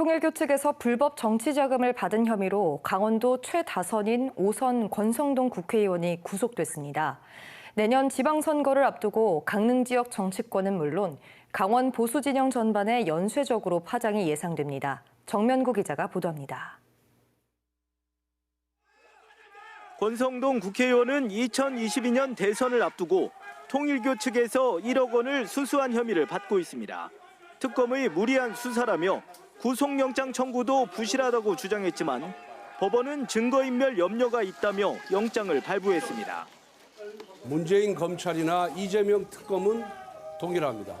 통일교 측에서 불법 정치 자금을 받은 혐의로 강원도 최다선인 오선 권성동 국회의원이 구속됐습니다. 내년 지방선거를 앞두고 강릉 지역 정치권은 물론 강원 보수 진영 전반에 연쇄적으로 파장이 예상됩니다. 정면구 기자가 보도합니다. 권성동 국회의원은 2022년 대선을 앞두고 통일교 측에서 1억 원을 수수한 혐의를 받고 있습니다. 특검의 무리한 수사라며 구속영장 청구도 부실하다고 주장했지만 법원은 증거인멸 염려가 있다며 영장을 발부했습니다. 문재인 검찰이나 이재명 특검은 동일합니다.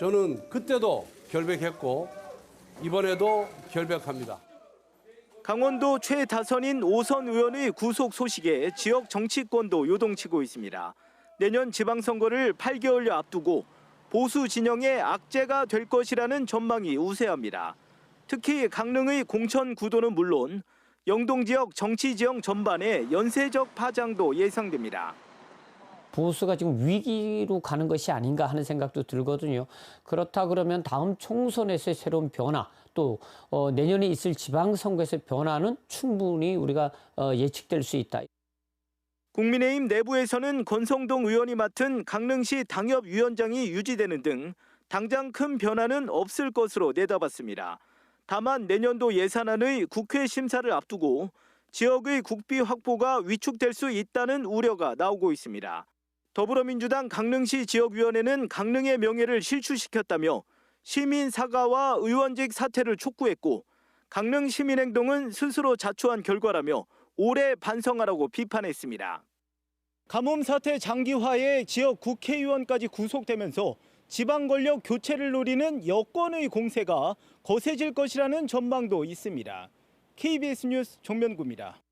저는 그때도 결백했고 이번에도 결백합니다. 강원도 최다선인 오선 의원의 구속 소식에 지역 정치권도 요동치고 있습니다. 내년 지방선거를 8개월여 앞두고 보수 진영의 악재가 될 것이라는 전망이 우세합니다. 특히 강릉의 공천 구도는 물론 영동 지역 정치 지형 전반에 연쇄적 파장도 예상됩니다. 보수가 지금 위기로 가는 것이 아닌가 하는 생각도 들거든요. 그렇다 그러면 다음 총선에서의 새로운 변화 또 어, 내년에 있을 지방선거에서의 변화는 충분히 우리가 어, 예측될 수 있다. 국민의힘 내부에서는 권성동 의원이 맡은 강릉시 당협위원장이 유지되는 등 당장 큰 변화는 없을 것으로 내다봤습니다. 다만 내년도 예산안의 국회 심사를 앞두고 지역의 국비 확보가 위축될 수 있다는 우려가 나오고 있습니다. 더불어민주당 강릉시 지역위원회는 강릉의 명예를 실추시켰다며 시민 사과와 의원직 사퇴를 촉구했고 강릉 시민행동은 스스로 자초한 결과라며 오래 반성하라고 비판했습니다. 가뭄 사태 장기화에 지역 국회의원까지 구속되면서 지방 권력 교체를 노리는 여권의 공세가 거세질 것이라는 전망도 있습니다. KBS 뉴스 정면구입니다.